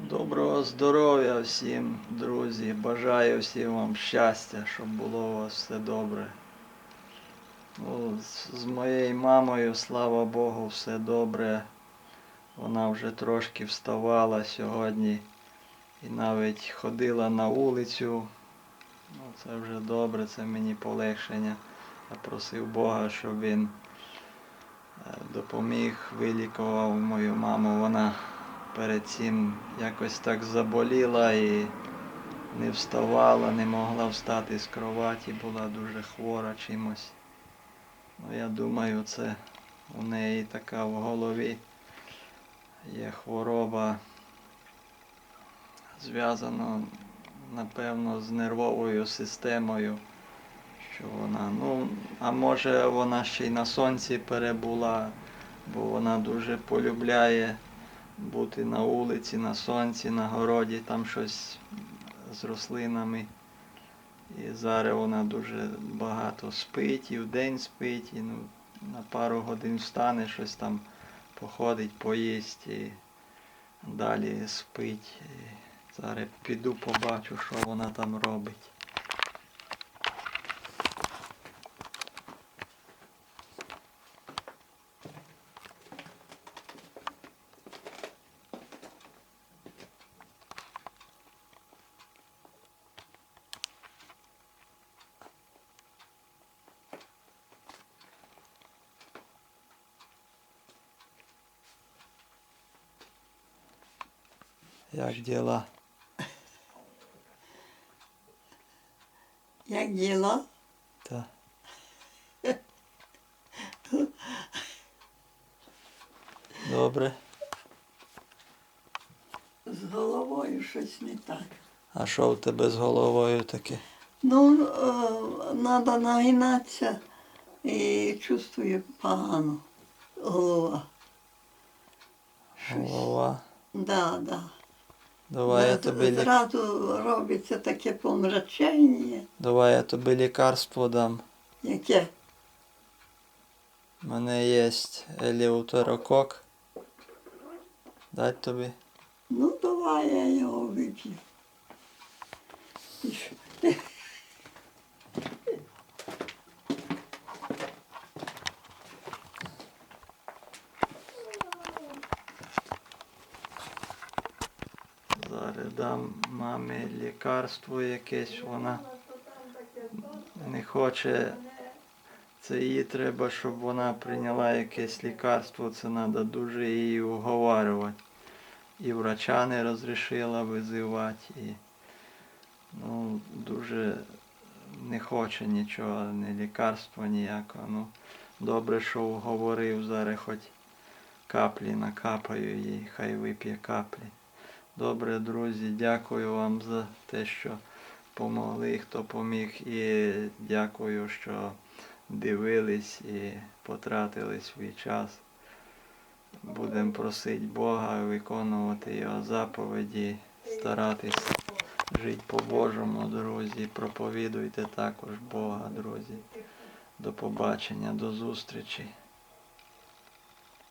Доброго здоров'я всім, друзі. Бажаю всім вам щастя, щоб було у вас все добре. Ну, з- з моєю мамою, слава Богу, все добре. Вона вже трошки вставала сьогодні і навіть ходила на вулицю. Ну, це вже добре, це мені полегшення. Я просив Бога, щоб він е, допоміг, вилікував мою маму. Вона перед цим якось так заболіла і не вставала, не могла встати з кроваті, була дуже хвора чимось. Ну, я думаю, це у неї така в голові є хвороба, зв'язана, напевно, з нервовою системою. Що вона, ну, а може вона ще й на сонці перебула, бо вона дуже полюбляє бути на вулиці, на сонці, на городі, там щось з рослинами. І зараз вона дуже багато спить, і вдень спить, і ну, на пару годин встане, щось там походить, поїсть і далі спить. І зараз піду побачу, що вона там робить. Як діла? Як діло? Та. Добре. З головою щось не так. А що в тебе з головою таке? Ну, треба нагинатися і чувствую погано голова. Щось. Голова. Да, да. Давай я тобі лі... Зразу робиться таке помрачення, Давай я тобі лікарство дам. яке У мене є еліутерокок. Дать тобі. Ну, давай я його вип'ю. І що? Зараз дам мамі лікарство якесь, вона не хоче. Це їй треба, щоб вона прийняла якесь лікарство, це треба дуже її уговарювати. І врача не розрішила визивати, і ну, дуже не хоче нічого, ні лікарства ніякого. Ну, добре, що уговорив, зараз хоч каплі накапаю їй, хай вип'є каплі. Добре, друзі, дякую вам за те, що помогли, хто поміг, і дякую, що дивились і потратили свій час. Будемо просити Бога виконувати Його заповіді, старатись жити по-божому, друзі. Проповідуйте також Бога, друзі. До побачення, до зустрічі.